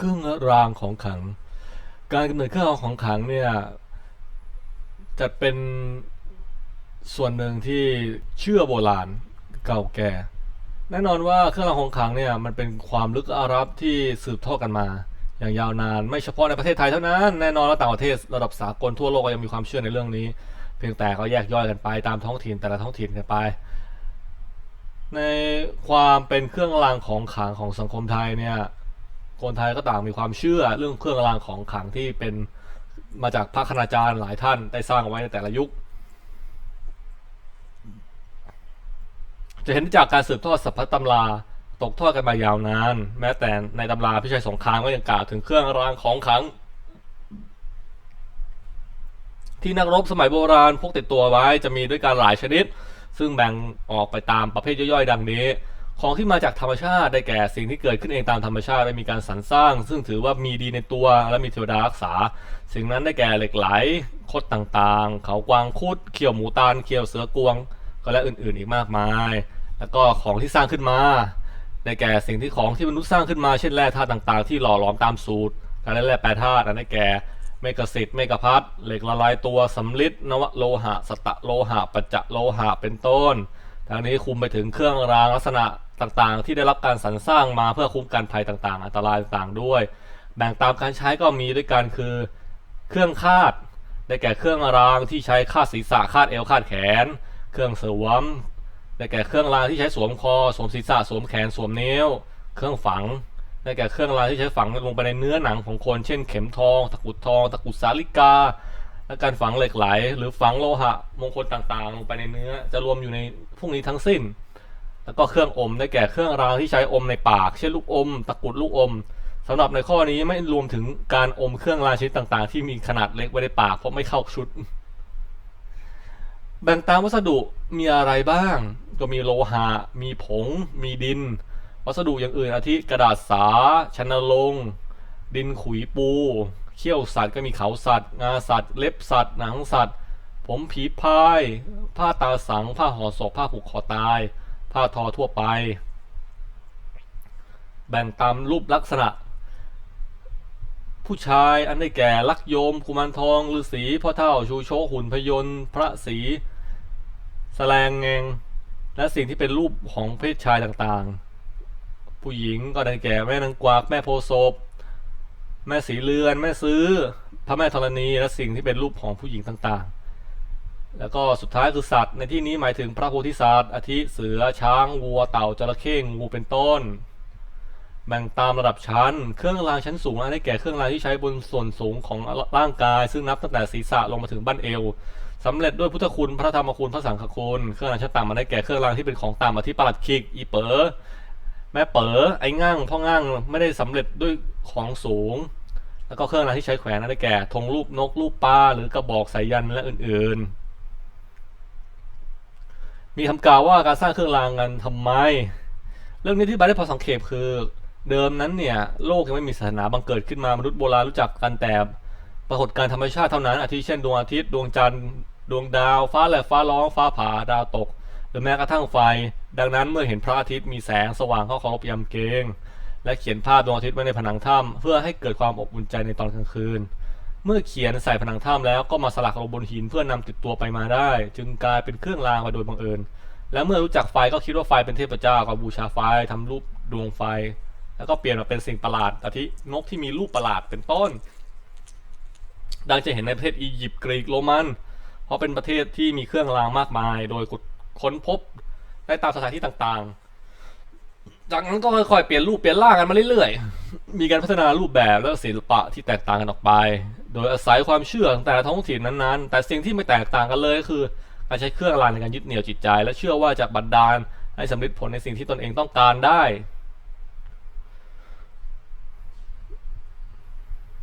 เครื่องรางของขลัง การกำเนิดเครื่องรางของขลังเนี่ย จะเป็นส่วนหนึ่งที่เชื่อโบราณเก่าแก่ แน่นอนว่าเครื่องรางของขลังเนี่ยมันเป็นความลึกอารับที่สืบทอดกันมา อย่างยาวนานไม่เฉพาะในประเทศไทยเท่านั้นแน่นอนว่าต่างประเทศระดับสากลทั่วโลกก็ยังมีความเชื่อในเรื่องนี้ เพียงแต่เขาแยกย่อยกันไปตามท้องถิ่นแต่ละท้องถิ่นกันไป ในความเป็นเครื่องรางของขลังของสังคมไทยเนี่ย คนไทยก็ต่างมีความเชื่อเรื่องเครื่องรางของขลังที่เป็นมาจากพระคณาจารย์หลายท่านได้สร้างไว้ในแต่ละยุค จะเห็นจากการสืบทอดสัพพะตำราตกทอดกันมายาวนาน แม้แต่ในตำราพิชัยสงครามก็ยังกล่าวถึงเครื่องรางของขลัง ที่นักรบสมัยโบราณพกติดตัวไว้จะมีด้วยกันหลายชนิด ซึ่งแบ่งออกไปตามประเภทย่อยๆ ดังนี้ ของที่มาจากธรรมชาติได้แก่สิ่งที่เกิดขึ้นเองตามธรรมชาติและมีการสรรสร้าง ซึ่งถือว่ามีดีในตัวและมีเทวดารักษา สิ่งนั้นได้แก่เหล็กไหลคดต่างๆ เขากวางคุดเขียวหมูตาลเขียวเสือกวง ก็และอื่นๆอีกมากมาย แล้วก็ของที่สร้างขึ้นมาได้แก่สิ่งที่ของที่มนุษย์สร้างขึ้นมาเช่นแร่ธาตุต่างๆ ที่หล่อหลอมตามสูตร การเล่แร่แปรธาตุอันได้แก่เมกะสิทธิ์เมกะพัทเหล็กละลายตัวสำลิดนวโลหะ สตะโลหะ ปัจจะโลหะเป็นต้น ทางนี้คุมไปถึงเครื่องรางลักษณะต่างๆ ที่ได้รับการสรรสร้างมาเพื่อคุ้มกันภัยต่างๆ อันตรายต่างๆด้วย แบ่งตามการใช้ก็มีด้วยกันคือเครื่องคาด ได้แก่เครื่องรางที่ใช้คาดศีรษะคาดเอวคาดแขน เครื่องสวม ได้แก่เครื่องรางที่ใช้สวมคอสวมศีรษะสวมแขนสวมนิ้ว เครื่องฝัง ได้แก่เครื่องรางที่ใช้ฝังลงไปในเนื้อหนังของคน เช่น เข็มทอง ตะกุดทอง ตะกุดสาลิกา และการฝังเหล็กไหล หรือฝังโลหะมงคลต่างๆ ลงไปในเนื้อ จะรวมอยู่ในพวกนี้ทั้งสิ้น แล้วก็เครื่องอมได้แก่เครื่องรางที่ใช้อมในปาก เช่นลูกอม ตะกรุดลูกอมสำหรับในข้อนี้ไม่รวมถึงการอมเครื่องรางชนิดต่างๆ ที่มีขนาดเล็กไว้ในปากเพราะไม่เข้าชุด แบ่งตามวัสดุมีอะไรบ้าง ก็มีโลหะ มีผง มีดิน วัสดุอย่างอื่นอาทิกระดาษสาชนะลง ดินขุยปู เขี้ยวสัตว์ก็มีเขาสัตว์งาสัตว์ เล็บสัตว์ หนังสัตว์ ผมผีพาย ผ้าตาสัง ผ้าห่อศพผ้าผูกคอตาย ผ้าทอทั่วไป แบ่งตามรูปลักษณะ ผู้ชายอันได้แก่ลักโยมกุมารทองฤาษีพ่อเท่าชูโชคหุ่นพยนต์ พระศรีแสลงเงงและสิ่งที่เป็นรูปของเพศชายต่างๆ ผู้หญิงก็ได้แก่แม่นางกวักแม่โพศพ แม่สีเรือนแม่ซื้อ พระแม่ธรณีและสิ่งที่เป็นรูปของผู้หญิงต่างๆ แล้วก็สุดท้ายคือสัตว์ ในที่นี้หมายถึงพระโพธิสัตว์อาทิเสือช้างวัวเต่าจระเข้งูเป็นต้น แบ่งตามระดับชั้น เครื่องรางชั้นสูงได้แก่เครื่องรางที่ใช้บนส่วนสูงของร่างกาย ซึ่งนับตั้งแต่ศีรษะลงมาถึงบั้นเอวสำเร็จด้วยพุทธคุณพระธรรมคุณพระสังฆคุณ เครื่องรางชั้นต่ำมาได้แก่เครื่องรางที่เป็นของต่ำมาที่ปลัดคิกอีเป๋อแม่เป๋อไอ้ง่างพ่อง่างไม่ได้สำเร็จด้วยของสูง แล้วก็เครื่องรางที่ใช้แขวนนั่นได้แก่ธงรูปนกรูปปลาหรือกระบอกสายยันและอื่นๆ มีคำกล่าวว่าการสร้างเครื่องรางกันทำไม เรื่องนี้ที่บายได้พอสังเขปคือเดิมนั้นเนี่ยโลกยังไม่มีศาสนาบังเกิดขึ้นมามนุษย์โบราณรู้จักกันแต่ปรากฏการธรรมชาติเท่านั้นอาทิเช่นดวงอาทิตย์ดวงจันทร์ดวงดาวฟ้าแลบฟ้าร้องฟ้าผ่าดาวตก หรือแม้กระทั่งไฟ ดังนั้นเมื่อเห็นพระอาทิตย์มีแสงสว่างเข้าเคารพยามเกรง และเขียนภาพดวงอาทิตย์ไว้ในผนังถ้ำเพื่อให้เกิดความอบอุ่นใจในตอนกลางคืน เมื่อเขียนใส่ผนังถ้ำแล้วก็มาสลักลงบนหินเพื่อนำติดตัวไปมาได้ จึงกลายเป็นเครื่องรางมาโดยบังเอิญ และเมื่อรู้จักไฟก็คิดว่าไฟเป็นเทพเจ้าก็บูชาไฟทำรูปดวงไฟ แล้วก็เปลี่ยนมาเป็นสิ่งประหลาดอาทินกที่มีรูปประหลาดเป็นต้น ดังจะเห็นในประเทศอียิปต์กรีกโรมันเพราะเป็นประเทศที่มีเครื่องรางมากมาย โดยค้นพบได้ตามสถานที่ต่างๆ จากนั้นก็ค่อยๆเปลี่ยนรูปเปลี่ยนร่างกันมาเรื่อยๆ มีการพัฒนารูปแบบและศิลปะที่แตกต่างกันออกไป โดยอาศัยความเชื่อของแต่ละท้องถิ่นนั้นๆ แต่สิ่งที่ไม่แตกต่างกันเลยก็คือการใช้เครื่องรางในการยึดเหนี่ยวจิตใจ และเชื่อว่าจะบันดาลให้สำเร็จผลในสิ่งที่ตนเองต้องการได้